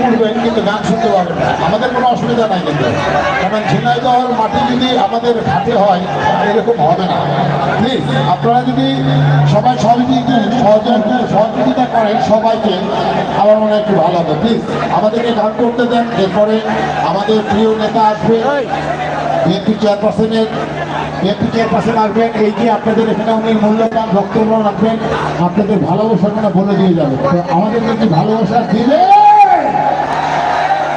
শুনবেন কিন্তু গান শুনতে পারবেন না। আমাদের কোনো অসুবিধা নাই কিন্তু। কারণ ঝিনাইদহর মাটি যদি আমাদের ঘাটে হয় এরকম হবে না। প্লিজ আপনারা যদি সবাই সহযোগিতা সহযোগিতা সহযোগিতা করেন সবাইকে আমার মনে হয় একটু ভালো হবে। প্লিজ আমাদেরকে গান করতে দেন এরপরে আমাদের প্রিয় নেতা আসবে। বিএনপি চেয়ারপারসনের বিএনপি চেয়ারপারসন আসবেন এই যে আপনাদের এখানে উনি মূল্যবান বক্তব্য রাখবেন, আপনাদের ভালোবাসাটা বলে দিয়ে যাবে। তো আমাদের যদি ভালোবাসা দিলে,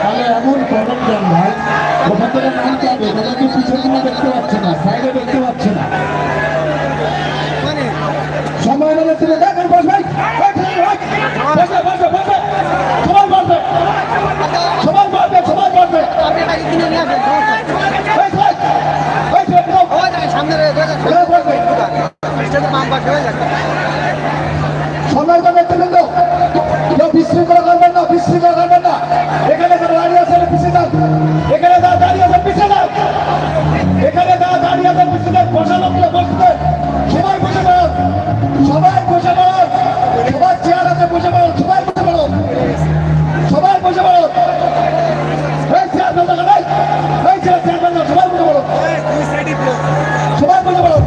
তাহলে এমন প্রবলেম ভাই। ওখান থেকে নামতে হবে তাদেরকে পিছনে দেখতে পাচ্ছে না। সাইডে স্টেজের বাম পাশে যাচ্ছে সময় তো দেখতে কিন্তু কেউ বিশৃঙ্খলা করবেন না বিশৃঙ্খলা করবেন না। এখানে যারা দাঁড়িয়ে আছেন পিছিয়ে যান। এখানে যারা দাঁড়িয়ে আছেন পিছিয়ে যান। এখানে যারা দাঁড়িয়ে আছেন পিছিয়ে যান। বসা লোকগুলো বসতে সবাই বসে পড়ুন। সবাই বসে পড়ুন। সবাই চেয়ার আছে বসে পড়ুন। সবাই বসে পড়ুন। সবাই বসে পড়ুন। এই চেয়ার এই। চেয়ার চেয়ার ফেলতে সবাই বসে পড়ুন। সবাই বসে পড়ুন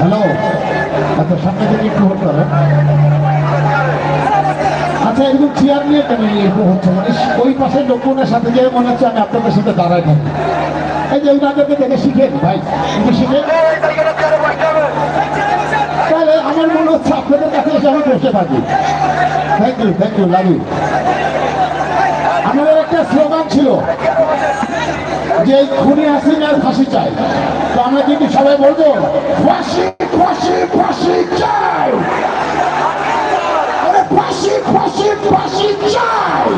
হ্যালো আচ্ছা সামনে থেকে একটু হতে হবে আচ্ছা এরকম চেয়ার নিয়ে কেন এরকম হচ্ছে? মানে ওই পাশের লোকজনের সাথে যে মনে হচ্ছে আমি আপনাদের সাথে দাঁড়াই থাকি? এই যে ওনাদেরকে দেখে শিখেন? ভাই, একটু শিখেন। তাহলে আমার মনে হচ্ছে আপনাদের কাছে এসে আমি বসে থাকি। Thank you thank you love you আমাদের একটা স্লোগান ছিল যে খুনি হাসিনার ফাঁসি চাই তো আমরা কিন্তু সবাই বলব? ফাঁসি ফাঁসি ফাঁসি চাই। ফাঁসি ফাঁসি চাই।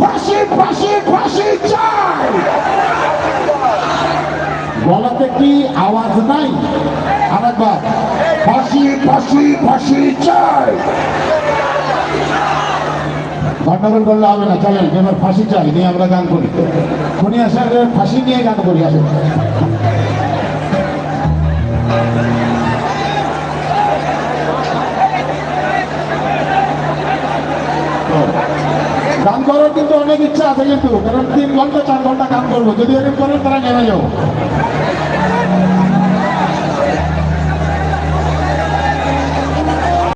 ফাঁসি ফাঁসি ফাঁসি চাই। গলাতে কি আওয়াজ নাই? আরেকবার। ফাঁসি ফাঁসি ফাঁসি চাই। গন্ডগোল করলে হবে না, চলেন, এবার ফাঁসি চাই, নিয়ে আমরা গান করি। খুনি আসার ফাঁসি নিয়ে গান করি, আসেন। আছে কিন্তু কারণ তিন ঘণ্টা চার ঘণ্টা কাম করব। যদি এরকম করেন তারা নেমে যাব।